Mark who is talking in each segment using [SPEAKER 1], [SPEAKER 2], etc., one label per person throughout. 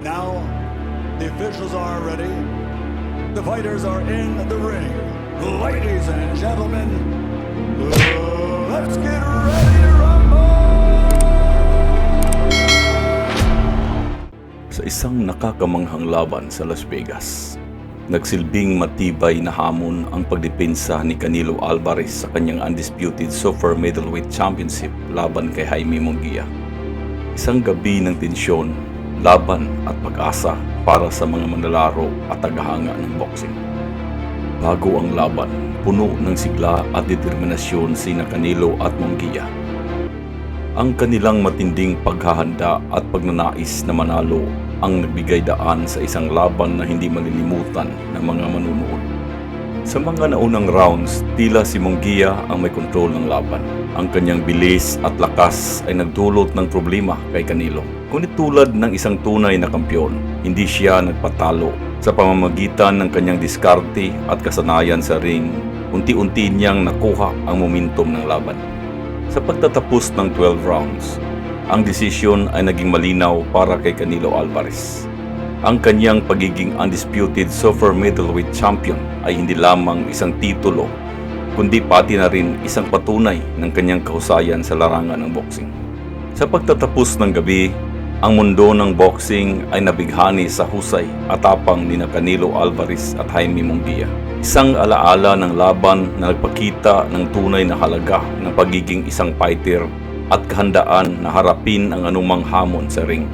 [SPEAKER 1] Now, the officials are ready. The fighters are in the ring. Ladies and gentlemen, let's get ready to rumble!
[SPEAKER 2] sa isang nakakamanghang laban sa Las Vegas. Nagsilbing matibay na hamon ang pagdepensa ni Canelo Alvarez sa kanyang undisputed Super Middleweight Championship laban kay Jaime Munguia. Isang gabi ng tensyon, laban at pag-asa para sa mga manlalaro at tagahanga ng boxing. Bago ang laban, puno ng sigla at determinasyon sina Canelo at Munguia ang kanilang matinding paghahanda at pagnanais na manalo ang nagbigay daan sa isang laban na hindi malilimutan ng mga manunood. Sa mga naunang rounds, tila si Munguia ang may kontrol ng laban. Ang kanyang bilis at lakas ay nagdulot ng problema kay Canelo. Ngunit tulad ng isang tunay na kampyon, hindi siya nagpatalo. Sa pamamagitan ng kanyang diskarte at kasanayan sa ring, unti-unti niyang nakuha ang momentum ng laban. Sa pagtatapos ng 12 rounds, ang desisyon ay naging malinaw para kay Canelo Alvarez. Ang kanyang pagiging undisputed super middleweight champion ay hindi lamang isang titulo, kundi pati na rin isang patunay ng kanyang kahusayan sa larangan ng boxing. Sa pagtatapos ng gabi, ang mundo ng boxing ay nabighani sa husay at tapang ni Canelo Alvarez at Jaime Munguia. Isang alaala ng laban na nagpakita ng tunay na halaga ng pagiging isang fighter at kahandaan na harapin ang anumang hamon sa ring.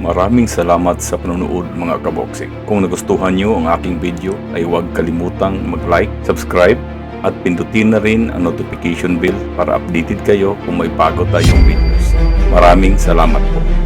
[SPEAKER 2] Maraming salamat sa panonood mga kaboksing. Kung nagustuhan nyo ang aking video ay huwag kalimutang mag-like, subscribe at pindutin na rin ang notification bell para updated kayo kung may bago tayong videos. Maraming salamat po.